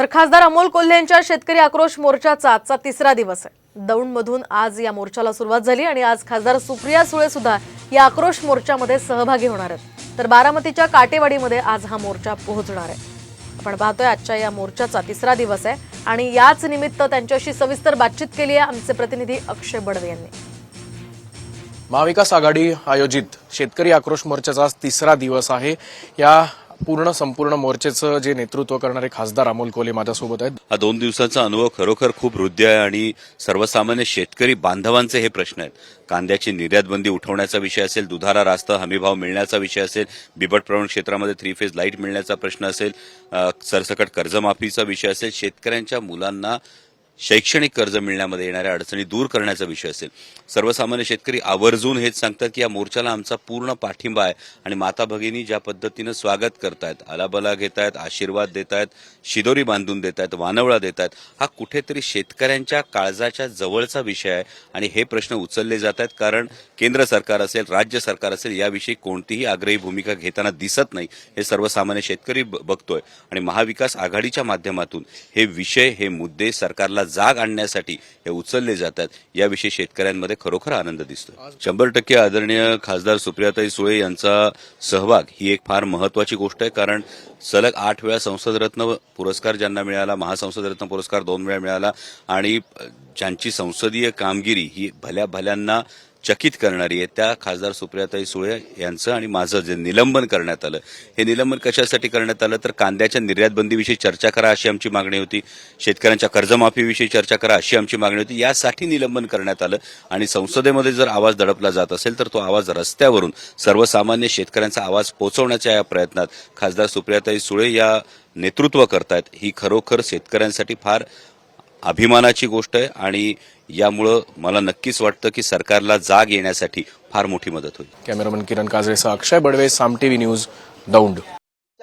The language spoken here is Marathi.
तर खासदार अमोल कोल्हे यांच्या शेतकरी आक्रोश मोर्चाचा आजचा तिसरा दिवस आहे. दौंडमधून आज या मोर्चाला सुरुवात झाली आणि आज खासदार सुप्रिया सुळे सुद्धा या आक्रोश मोर्चामध्ये सहभागी होणार आहेत. तर बारामतीच्या काटेवाडीमध्ये आज हा मोर्चा पोहोचणार आहे. आपण पाहतोय आजच्या या मोर्चाचा तिसरा दिवस आहे आणि याच निमित्त त्यांच्याशी सविस्तर बातचीत केली आहे आमचे प्रतिनिधी अक्षय बडवे यांनी. महाविकास आघाडी आयोजित शेतकरी आक्रोश मोर्चाचा तिसरा दिवस आहे. या पूर्ण संपूर्ण मोर्चेचं जे नेतृत्व करणारे खासदार अमोल कोले माझ्यासोबत आहेत. हा दोन दिवसांचा अनुभव खरोखर खूप हृदय आहे आणि सर्वसामान्य शेतकरी बांधवांचे हे प्रश्न आहेत. कांद्याची निर्यात बंदी उठवण्याचा विषय असेल दुधारा रास्त हमीभाव मिळण्याचा विषय असेल बिबट प्रवण क्षेत्रामध्ये थ्री फेज लाइट मिळण्याचा प्रश्न असेल सरसकट कर्जमाफीचा विषय असेल शेतकऱ्यांच्या मुलांना शैक्षणिक कर्ज मिळण्यामध्ये येणाऱ्या अडचणी दूर करण्याचा विषय असेल. सर्वसामान्य शेतकरी आवर्जून हेच सांगतात की या मोर्चाला आमचा पूर्ण पाठिंबा आहे आणि माता भगिनी ज्या पद्धतीनं स्वागत करतायत आलाबला घेत आहेत आशीर्वाद देत आहेत शिदोरी बांधून देत आहेत वानवळा देत आहेत हा कुठेतरी शेतकऱ्यांच्या काळजाच्या जवळचा विषय आहे आणि हे प्रश्न उचलले जात आहेत कारण केंद्र सरकार असेल राज्य सरकार असेल याविषयी कोणतीही आग्रही भूमिका घेताना दिसत नाही हे सर्वसामान्य शेतकरी ब- बघतोय. आणि महाविकास आघाडीच्या माध्यमातून हे विषय हे मुद्दे सरकारला जाग आणण्यासाठी हे उचलले जातात याविषयी शेतकऱ्यांमध्ये खरोखर आनंद दिसतो शंभर टक्के आदरणीय खासदार सुप्रियाताई सुळे यांचा सहभाग ही एक फार महत्वाची गोष्ट आहे कारण सलग आठ वेळा संसदरत्न पुरस्कार ज्यांना मिळाला महासंसदरत्न पुरस्कार दोन वेळा मिळाला आणि ज्यांची संसदीय कामगिरी ही भल्या भल्यांना चकित करणारी आहे त्या खासदार सुप्रियाताई सुळे यांचं आणि माझं जे निलंबन करण्यात आलं हे निलंबन कशासाठी करण्यात आलं? तर कांद्याच्या निर्यात बंदीविषयी चर्चा करा अशी आमची मागणी होती. शेतकऱ्यांच्या कर्जमाफीविषयी चर्चा करा अशी आमची मागणी होती. यासाठी निलंबन करण्यात आलं. आणि संसदेमध्ये जर आवाज दडपला जात असेल तर तो आवाज रस्त्यावरून सर्वसामान्य शेतकऱ्यांचा आवाज पोहोचवण्याच्या या प्रयत्नात खासदार सुप्रियाताई सुळे या नेतृत्व करतायत. ही खरोखर शेतकऱ्यांसाठी फार अभिमानाची गोष्ट आहे आणि यामुळं मला नक्कीच वाटतं की सरकारला जाग येण्यासाठी फार मोठी मदत होईल. कॅमेरामन किरण काजळेसह अक्षय बडवे साम टीव्ही न्यूज दौंड.